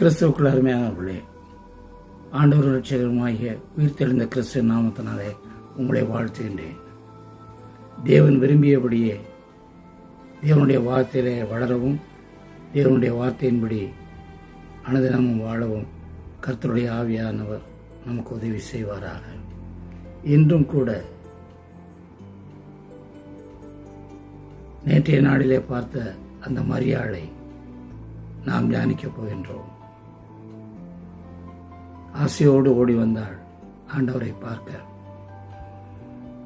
கிறிஸ்துவுக்குள் பிள்ளை ஆண்டவர் ரட்சகருமாகிய உயிர்த்தெழுந்த கிறிஸ்து நாமத்தினாலே உங்களை வாழ்த்துகின்றேன். தேவன் விரும்பியபடியே தேவனுடைய வார்த்தையிலே வளரவும் தேவனுடைய வார்த்தையின்படி அனுதினமும் வாழவும் கர்த்தருடைய ஆவியானவர் நமக்கு உதவி செய்வாராக. இன்றும் கூட நேற்றைய நாளிலே பார்த்த அந்த மரியாளை நாம் தியானிக்கப் போகின்றோம். ஆசையோடு ஓடி வந்தாள். ஆண்டவரை பார்க்க.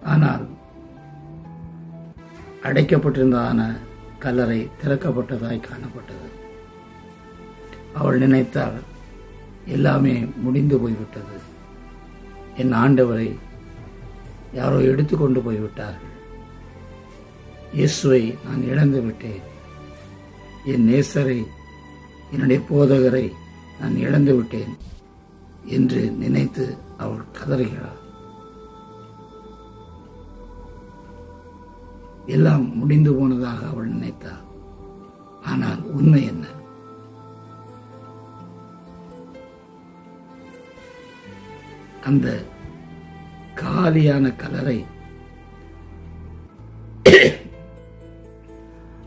ஆனால் அடைக்கப்பட்டிருந்ததான கல்லறை திறக்கப்பட்டதாய் காணப்பட்டது. அவள் நினைத்தால் எல்லாமே முடிந்து போய்விட்டது. என் ஆண்டவரை யாரோ எடுத்துக்கொண்டு போய்விட்டார்கள். இயேசுவை நான் இழந்து விட்டேன். என் நேசரை என்னுடைய போதகரை நான் இழந்து விட்டேன். என்று நினைத்து அவள் கதறுகிறாள். எல்லாம் முடிந்து போனதாக அவள் நினைத்தாள். ஆனால் உண்மை என்ன? அந்த காலியான கலரை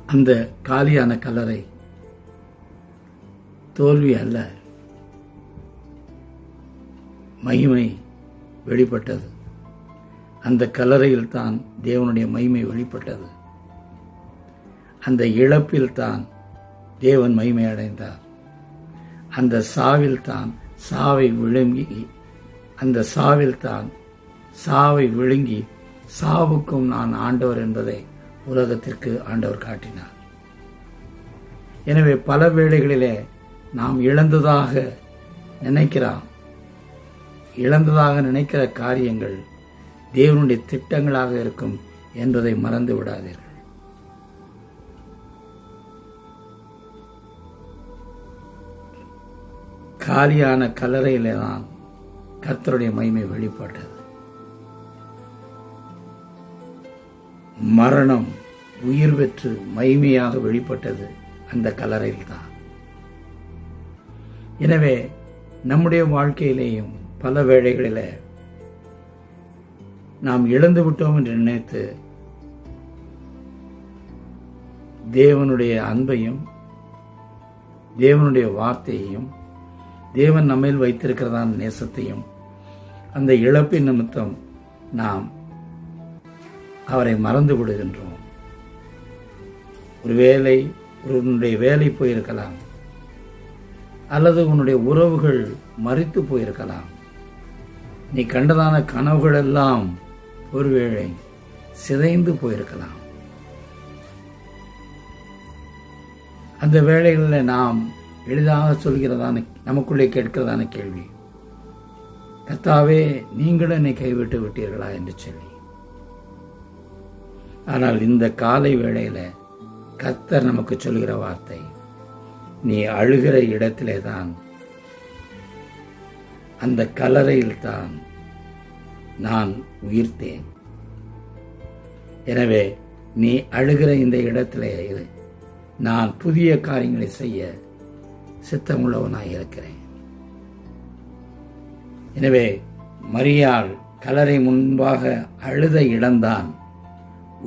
அந்த காலியான கலரை தோல்வி அல்ல. மகிமை வெளிப்பட்டது. அந்த கல்லறையில் தான் தேவனுடைய மகிமை வெளிப்பட்டது. அந்த இழப்பில் தான் தேவன் மகிமை அடைந்தார். அந்த சாவில் தான் சாவை விழுங்கி அந்த சாவில் தான் சாவை விழுங்கி சாவுக்கும் நான் ஆண்டவர் என்பதை உலகத்திற்கு ஆண்டவர் காட்டினார். எனவே பல வேளைகளிலே நாம் இழந்ததாக நினைக்கிறான் இழந்ததாக நினைக்கிற காரியங்கள் தேவனுடைய திட்டங்களாக இருக்கும் என்பதை மறந்து விடாதீர்கள். காலியான கல்லறையிலே தான் கர்த்தருடைய மகிமை வெளிப்பட்டது. மரணம் உயிர் பெற்று மகிமையாக வெளிப்பட்டது அந்த கல்லறையில் தான் எனவே நம்முடைய வாழ்க்கையிலேயும் பல வேளைகளில் நாம் இழந்து விட்டோம் என்று நினைத்து தேவனுடைய அன்பையும் தேவனுடைய வார்த்தையையும் தேவன் நம்மில் வைத்திருக்கிறதான நேசத்தையும் அந்த இழப்பின் நிமித்தம் நாம் அவரை மறந்து விடுகின்றோம். ஒரு வேலை உன்னுடைய வேலை போயிருக்கலாம். அல்லது உன்னுடைய உறவுகள் மறித்து போயிருக்கலாம். நீ கண்டதான கனவுகள் எல்லாம் ஒருவேளை சிதைந்து போயிருக்கலாம். அந்த வேளைகளில் நாம் எளிதாக சொல்கிறதான நமக்குள்ளே கேட்கிறதான கேள்வி. கர்த்தாவே நீங்களும் என்னை கைவிட்டு விட்டீர்களா? என்று சொல்லி. ஆனால் இந்த காலை வேளையில கர்த்தர் நமக்கு சொல்கிற வார்த்தை நீ அழுகிற இடத்திலே தான் அந்த கலரையில் தான் நான் உயிர்த்தேன். எனவே நீ அழுகிற இந்த இடத்திலே நான் புதிய காரியங்களை செய்ய சித்தமுள்ளவனாக இருக்கிறேன். எனவே மரியாள் கலரை முன்பாக அழுத இடம்தான்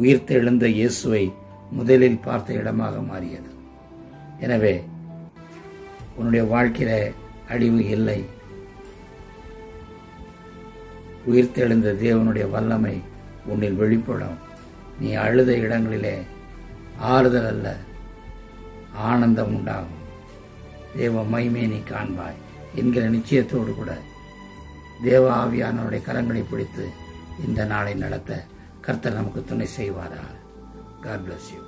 உயிர்த்தெழுந்த இயேசுவை முதலில் பார்த்த இடமாக மாறியது. எனவே உன்னுடைய வாழ்க்கையில் அழிவு இல்லை. உயிர்த்தெழுந்த தேவனுடைய வல்லமை உன்னில் வெளிப்படும். நீ அழுத இடங்களிலே ஆறுதல் அல்ல ஆனந்தம் உண்டாகும். தேவ மைமே நீ காண்பாய் என்கிற நிச்சயத்தோடு கூட தேவ ஆவியானவருடைய கரங்களை பிடித்து இந்த நாளை நடத்த கர்த்தர் நமக்கு துணை செய்வாரா? God bless you